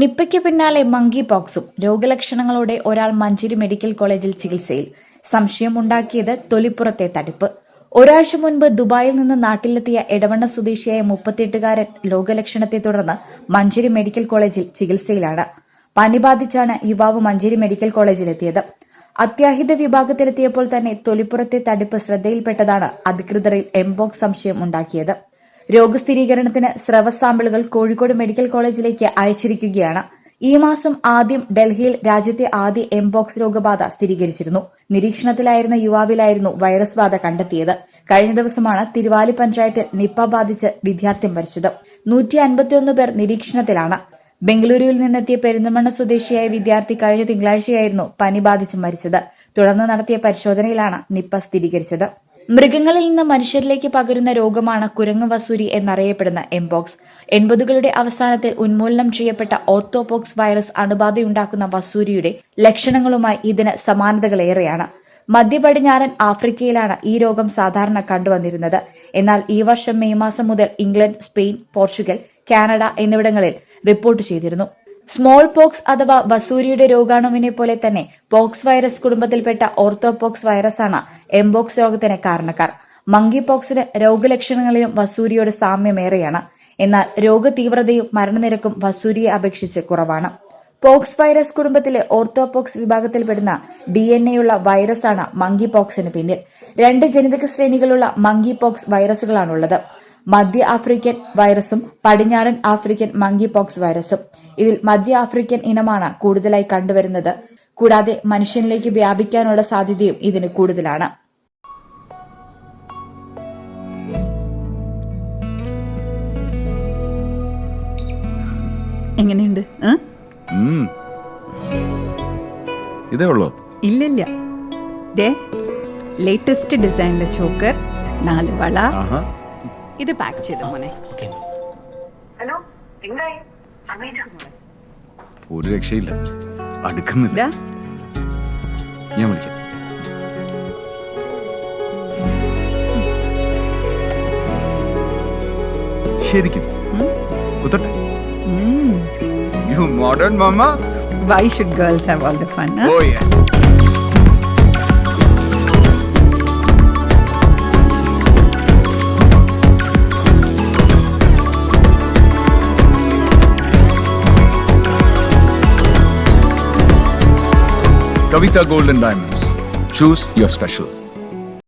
നിപ്പയ്ക്ക് പിന്നാലെ മങ്കി പോക്സും രോഗലക്ഷണങ്ങളോടെ ഒരാൾ മഞ്ചേരി മെഡിക്കൽ കോളേജിൽ ചികിത്സയിൽ. സംശയമുണ്ടാക്കിയത് തൊലിപ്പുറത്തെ തടിപ്പ്. ഒരാഴ്ച മുൻപ് ദുബായിൽ നിന്ന് നാട്ടിലെത്തിയ എടവണ്ണ സ്വദേശിയായ മുപ്പത്തിയെട്ടുകാരൻ രോഗലക്ഷണത്തെ തുടർന്ന് മഞ്ചേരി മെഡിക്കൽ കോളേജിൽ ചികിത്സയിലാണ്. പനി ബാധിച്ചാണ് യുവാവ് മഞ്ചേരി മെഡിക്കൽ കോളേജിലെത്തിയത്. അത്യാഹിത വിഭാഗത്തിലെത്തിയപ്പോൾ തന്നെ തൊലിപ്പുറത്തെ തടിപ്പ് ശ്രദ്ധയിൽപ്പെട്ടതാണ് അധികൃതരിൽ എംബോക്സ് സംശയം ഉണ്ടാക്കിയത്. രോഗസ്ഥിരീകരണത്തിന് സ്രവ സാമ്പിളുകൾ കോഴിക്കോട് മെഡിക്കൽ കോളേജിലേക്ക് അയച്ചിരിക്കുകയാണ്. ഈ മാസം ആദ്യം ഡൽഹിയിൽ രാജ്യത്തെ ആദ്യ എംബോക്സ് രോഗബാധ സ്ഥിരീകരിച്ചിരുന്നു. നിരീക്ഷണത്തിലായിരുന്ന യുവാവിലായിരുന്നു വൈറസ് ബാധ കണ്ടെത്തിയത്. കഴിഞ്ഞ ദിവസമാണ് തിരുവാലി പഞ്ചായത്തിൽ നിപ്പ ബാധിച്ച് വിദ്യാർത്ഥി മരിച്ചത്. നൂറ്റി അൻപത്തിയൊന്ന് പേർ നിരീക്ഷണത്തിലാണ്. ബംഗളൂരുവിൽ നിന്നെത്തിയ പെരിന്തമണ്ണ സ്വദേശിയായ വിദ്യാർത്ഥി കഴിഞ്ഞ തിങ്കളാഴ്ചയായിരുന്നു പനി ബാധിച്ച് മരിച്ചത്. തുടർന്ന് നടത്തിയ പരിശോധനയിലാണ് നിപ്പ സ്ഥിരീകരിച്ചത്. മൃഗങ്ങളിൽ നിന്ന് മനുഷ്യരിലേക്ക് പകരുന്ന രോഗമാണ് കുരങ്ങ് വസൂരി എന്നറിയപ്പെടുന്ന എംബോക്സ് എൺപതുകളുടെ അവസാനത്തിൽ ഉന്മൂലനം ചെയ്യപ്പെട്ട ഓർത്തോപോക്സ് വൈറസ് അണുബാധയുണ്ടാക്കുന്ന വസൂരിയുടെ ലക്ഷണങ്ങളുമായി ഇതിന് സമാനതകളേറെയാണ്. മധ്യപടിഞ്ഞാറൻ ആഫ്രിക്കയിലാണ് ഈ രോഗം സാധാരണ കണ്ടുവന്നിരുന്നത്. എന്നാൽ ഈ വർഷം മെയ് മാസം മുതൽ ഇംഗ്ലണ്ട് സ്പെയിൻ പോർച്ചുഗൽ കാനഡ എന്നിവിടങ്ങളിൽ റിപ്പോർട്ട് ചെയ്തിരുന്നു. സ്മോൾ പോക്സ് അഥവാ വസൂരിയുടെ രോഗാണുവിനെ പോലെ തന്നെ പോക്സ് വൈറസ് കുടുംബത്തിൽപ്പെട്ട ഓർത്തോപോക്സ് വൈറസാണ് എംബോക്സ് രോഗത്തിന് കാരണക്കാർ. മങ്കി പോക്സിന് രോഗലക്ഷണങ്ങളിലും വസൂരിയോട് സാമ്യമേറെയാണ്. എന്നാൽ രോഗതീവ്രതയും മരണനിരക്കും വസൂരിയെ അപേക്ഷിച്ച് കുറവാണ്. പോക്സ് വൈറസ് കുടുംബത്തിലെ ഓർത്തോപോക്സ് വിഭാഗത്തിൽപ്പെടുന്ന ഡി എൻ എയുള്ള വൈറസാണ് മങ്കി പോക്സിന് പിന്നിൽ. രണ്ട് ജനിതക ശ്രേണികളുള്ള മങ്കി പോക്സ് വൈറസുകളാണുള്ളത്. മധ്യ ആഫ്രിക്കൻ വൈറസും പടിഞ്ഞാറൻ ആഫ്രിക്കൻ മങ്കി പോക്സ് വൈറസും. ഇതിൽ മധ്യ ആഫ്രിക്കൻ ഇനമാണ് കൂടുതലായി കണ്ടുവരുന്നത്. കൂടാതെ മനുഷ്യനിലേക്ക് വ്യാപിക്കാനുള്ള സാധ്യതയും ഇതിന് കൂടുതലാണ്. എങ്ങനെയുണ്ട്. ഇതേ ഉള്ളോ? ഇല്ലില്ല. ദേ ലേറ്റസ്റ്റ് ഡിസൈനിലെ ചോക്കർ നാല് വള ആഹാ. ഇത് പാക്ക് ചെയ്തു മോനെ? ഹലോ എന്തായി? ഒരു രക്ഷയില്ല. അടുക്കുന്നില്ല. ഞാൻ വിളിക്കാം. ശരിക്കും. കുത്തട്ടെ. You modern mama why should girls have all the fun oh yes Kavita Golden Diamonds. Choose your special.